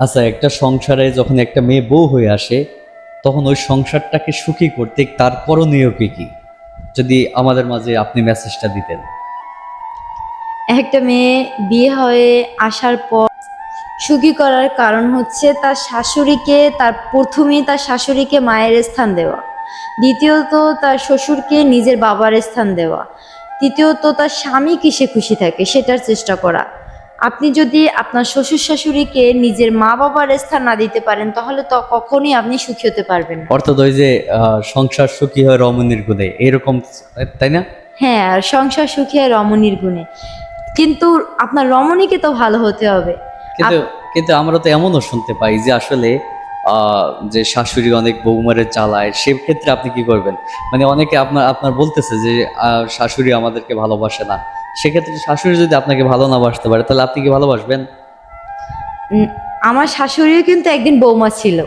আচ্ছা একটা সংসারে যখন একটা মেয়ে বউ হয়ে আসে, তখন ওই সংসারটাকে সুখী করতে তার করণীয় কি কি? যদি আমাদের মাঝে আপনি মেসেজটা দিতেন। একটা মেয়ে বিয়ে হয়ে আসার পর সুখী করার কারণ হচ্ছে তার শাশুড়িকে, তার প্রথমেই তার শাশুড়িকে মায়ের স্থান দেওয়া। দ্বিতীয়ত তার শ্বশুরকে নিজের বাবার স্থান দেওয়া। তৃতীয়ত তার স্বামী কিসে খুশি থাকে সেটার চেষ্টা করা। আপনি যদি আপনার শ্বশুর শাশুড়িকে নিজের মা বাবার স্থান না দিতে পারেন তাহলে তো কখনই আপনি সুখী হতে পারবেন না। অর্থাৎ ওই যে আহ, সংসার সুখী হয় রমণীর গুণে এরকম তাই না? হ্যাঁ আর সংসার সুখী আর রমণীর গুণে। কিন্তু আপনার রমণীকে তো ভালো হতে হবে। কিন্তু কিন্তু আমরা তো এমনও শুনতে পাই যে আসলে আহ, যে শাশুড়ি অনেক বৌমারে চালায় সেক্ষেত্রে আপনি কি করবেন? মানে অনেকে আপনার আপনার বলতেছে যে আহ, শাশুড়ি আমাদেরকে ভালোবাসে না। সেক্ষেত্রে শাশুড়ি যদি আপনাকে ভালো না বাসতে পারে, তাহলে আপনি কি ভালোবাসবেন? আমার শাশুড়িও কিন্তু একদিন বৌমা ছিল।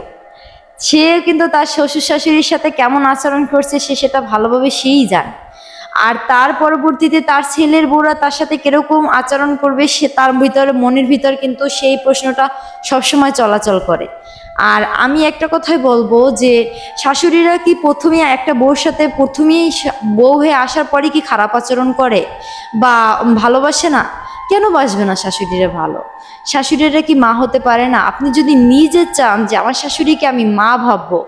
সে কিন্তু তার শ্বশুর শাশুড়ির সাথে কেমন আচরণ করছে সে সেটা ভালোভাবে সেই জানে। আর তার পরবর্তীতে তার ছেলের বউরা তার সাথে কীরকম আচরণ করবে, সে তার ভিতরে, মনের ভিতর কিন্তু সেই প্রশ্নটা সবসময় চলাচল করে। আর আমি একটা কথাই বলব যে শাশুড়িরা কি প্রথমে একটা বউর সাথে প্রথমেই বউ হয়ে আসার পরে কি খারাপ আচরণ করে? বা ভালোবাসে না? কেন বাসবে না শাশুড়িরা ভালো? শাশুড়িরা কি মা হতে পারে না? আপনি যদি নিজে চান যে আমার শাশুড়িকে আমি মা ভাববো,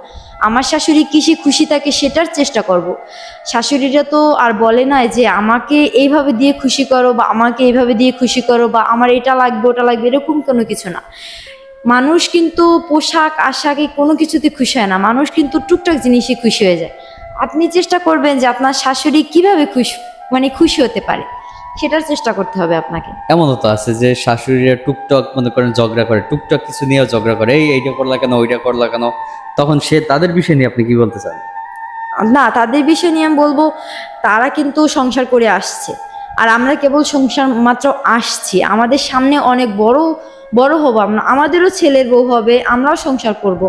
আমার শাশুড়ি কিসে খুশি থাকে সেটার চেষ্টা করব। শাশুড়িরা তো আর বলে না যে আমাকে এইভাবে দিয়ে খুশি করো বা আমাকে এইভাবে দিয়ে খুশি করো বা আমার এটা লাগবে, ওটা লাগবে, এরকম কোনো কিছু না। মানুষ কিন্তু পোশাক আশাকে কোনো কিছুতে খুশি হয় না। মানুষ কিন্তু টুকটাক জিনিসে খুশি হয়ে যায়। আপনি চেষ্টা করবেন যে আপনার শাশুড়ি কীভাবে খুশি মানে খুশি হতে পারে। সেটার চেষ্টা করতে হবে আপনাকে। এমনও তো আছে যে শাশুড়িরা টুকটাক মনে করেন ঝগড়া করে টুকটাক কিছু নিয়েও ঝগড়া করে এই এইটা করলা কেন ওইটা করলা কেন? তখন সে তাদের বিষয় নিয়ে আপনি কি বলতে চান? না তাদের বিষয় নিয়ে আমি বলব তারা কিন্তু সংসার করে আসছে। আর আমরা কেবল সংসার মাত্র আসছি। আমাদের সামনে অনেক বড় বড় হব। আমরা আমাদেরও ছেলের বউ হবে আমরাও সংসার করব।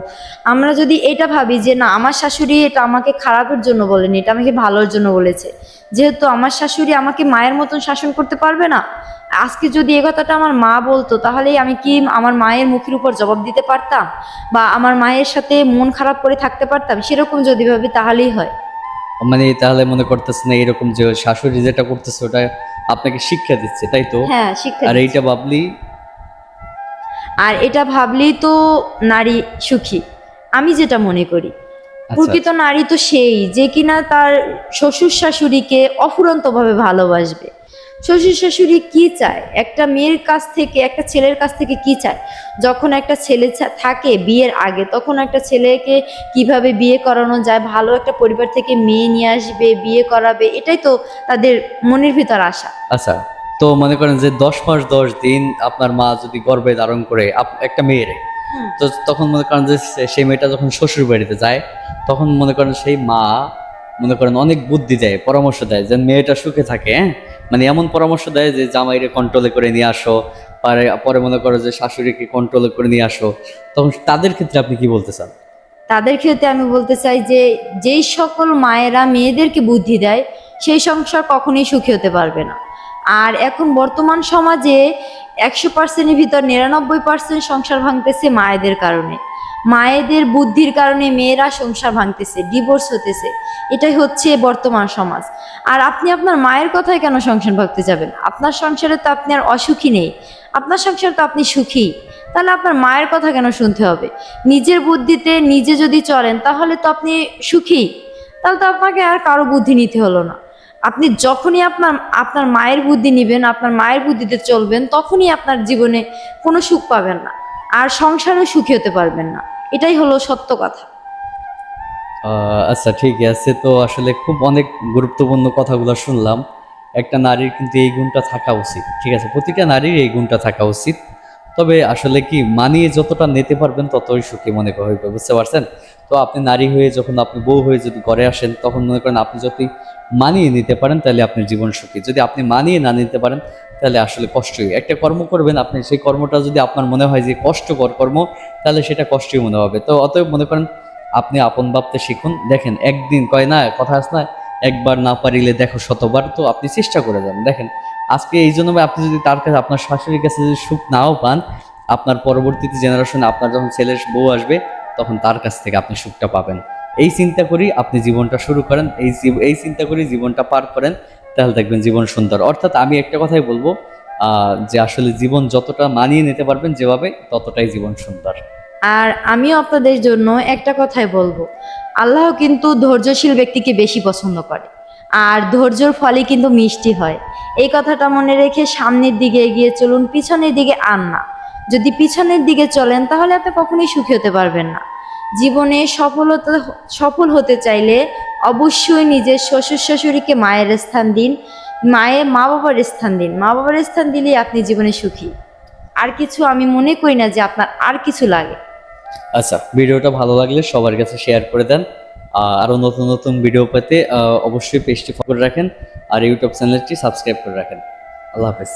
আমরা যদি এটা ভাবি যে না আমার শাশুড়ি এটা আমাকে খারাপের জন্য বলেনি এটা আমাকে ভালোর জন্য বলেছে। যেহেতু আমার শাশুড়ি আমাকে মায়ের মতন শাসন করতে পারবে না আজকে যদি এ কথাটা আমার মা বলতো তাহলেই আমি কি আমার মায়ের মুখের উপর জবাব দিতে পারতাম? বা আমার মায়ের সাথে মন খারাপ করে থাকতে পারতাম? সেরকম যদি ভাবি তাহলেই হয়। মানে তাহলে মনে করতেছে না এরকম যে শাশুড়ি যেটা করতেছে ওটা আপনাকে শিক্ষা দিচ্ছে। তাই তো? হ্যাঁ শিক্ষা আর এইটা ভাবলি আর এটা ভাবলেই তো নারী সুখী। আমি যেটা মনে করি আচ্ছা প্রকৃত নারী তো সেই যে কিনা তার শ্বশুর শাশুড়িকে অফুরন্তভাবে ভালোবাসবে। শ্বশুর শাশুড়ি কি চায়? একটা মেয়ের কাছ থেকে একটা ছেলের কাছ থেকে কি চায়? যখন একটা ছেলে থাকে বিয়ের আগে তখন একটা ছেলেকে কীভাবে বিয়ে করানো যায়? ভালো একটা পরিবার থেকে মেয়ে নিয়ে আসবে বিয়ে করাবে এটাই তো তাদের মনের ভিতর আশা। আচ্ছা। তো মনে করেন যে দশ মাস দশ দিন আপনার মা যদি গর্ভে ধারণ করে একটা মেয়েরে হুম। তো তখন মনে করেন যে সেই মেয়েটা যখন শ্বশুর বাড়িতে যায় তখন মনে করেন সেই মা মনে করেন অনেক বুদ্ধি দেয় পরামর্শ দেয় যে মেয়েটা সুখে থাকে হ্যাঁ? মানে এমন পরামর্শ দেয় যে জামাইরে কন্ট্রোলে করে নিয়ে আসো পরে পরে মনে করো যে শাশুড়িকে কন্ট্রোলে করে নিয়ে আসো। তখন তাদের ক্ষেত্রে আপনি কি বলতে চান? তাদের ক্ষেত্রে আমি বলতে চাই যে যেই সকল মায়েরা মেয়েদেরকে বুদ্ধি দেয় সেই সংসার কখনোই সুখী হতে পারবে না। আর এখন বর্তমান সমাজে একশো পার্সেন্টের ভিতর নিরানব্বই পার্সেন্ট সংসার ভাঙতেছে মায়েদের কারণে। মায়েদের বুদ্ধির কারণে মেয়েরা সংসার ভাঙতেছে ডিভোর্স হতেছে। এটাই হচ্ছে বর্তমান সমাজ। আর আপনি আপনার মায়ের কথায় কেন সংসার ভাঙতে যাবেন? আপনার সংসারে তো আপনি আর অসুখী নেই। আপনার সংসারে তো আপনি সুখী। তাহলে আপনার মায়ের কথা কেন শুনতে হবে? নিজের বুদ্ধিতে নিজে যদি চলেন, তাহলে তো আপনি সুখী। তাহলে তো আপনাকে আর কারও বুদ্ধি নিতে হলো না। আপনি যখনই আপনার আপনার মায়ের বুদ্ধি নেবেন, আপনার মায়ের বুদ্ধিতে চলবেন, তখনই আপনার জীবনে কোনো সুখ পাবেন না। আর সংসারেও সুখী হতে পারবেন না। এটাই হলো সত্য কথা। আচ্ছা ঠিক আছে। তো আসলে খুব অনেক গুরুত্বপূর্ণ কথাগুলো শুনলাম। একটা নারীর কিন্তু এই গুণটা থাকা উচিত। ঠিক আছে, প্রতিটা নারীর এই গুণটা থাকা উচিত। তবে আসলে কি মানিয়ে যতটা নিতে পারবেন ততই সুখী মনে হইবে, বুঝতে পারছেন? তো আপনি নারী হয়ে যখন আপনি বউ হয়ে যদি ঘরে আসেন, তখন মনে করেন আপনি যদি মানিয়ে নিতে পারেন, তাহলে আপনার জীবন সুখী। যদি আপনি মানিয়ে না নিতে পারেন, তাহলে আসলে কষ্টই একটা কর্ম করবেন আপনি, সেই কর্মটা যদি আপনার মনে হয় যে কষ্টকর কর্ম, তাহলে সেটা কষ্টই মনে হবে। তো অতএব মনে করেন আপনি আপন ভাবতে শিখুন। দেখেন, একদিন কয় না, কথা আছে না একবার না পারিলে দেখো শতবার, তো আপনি চেষ্টা করে যান। দেখেন, আজকে এই জন্য আপনি যদি তার কাছে, আপনার শাশুড়ির কাছে যদি সুখ নাও পান, আপনার পরবর্তীতে জেনারেশনে আপনার যখন ছেলের বউ আসবে, তখন তার কাছ থেকে আপনি সুখটা পাবেন। এই চিন্তা করি আপনি জীবনটা শুরু করেন, এই এই চিন্তা করি জীবনটা পার করেন, তাহলে দেখবেন জীবন সুন্দর। অর্থাৎ আমি একটা কথাই বলব যে আসলে জীবন যতটা মানিয়ে নিতে পারবেন যেভাবে, ততটাই জীবন সুন্দর। আর আমিও আপনাদের জন্য একটা কথাই বলব। আল্লাহ কিন্তু ধৈর্যশীল ব্যক্তিকে বেশি পছন্দ করে। আর ধৈর্যর ফলে কিন্তু মিষ্টি হয়। এই কথাটা মনে রেখে সামনের দিকে এগিয়ে চলুন, পিছনের দিকে আন না। যদি পিছনের দিকে চলেন, তাহলে আপনি কখনোই সুখী হতে পারবেন না। জীবনে সফলতা, সফল হতে চাইলে অবশ্যই নিজের শ্বশুর শাশুড়িকে মায়ের স্থান দিন মায়ের মা বাবার স্থান দিন। মা বাবার স্থান দিলেই আপনি জীবনে সুখী। আর কিছু আমি মনে করি না যে আপনার আর কিছু লাগে। আচ্ছা ভিডিওটা ভালো লাগলে সবার কাছে শেয়ার করে দেন। আরও নতুন নতুন ভিডিও পেতে অবশ্যই পেজটি ফলো করে রাখেন। আর ইউটিউব চ্যানেলটি সাবস্ক্রাইব করে রাখেন। আল্লাহ হাফেজ।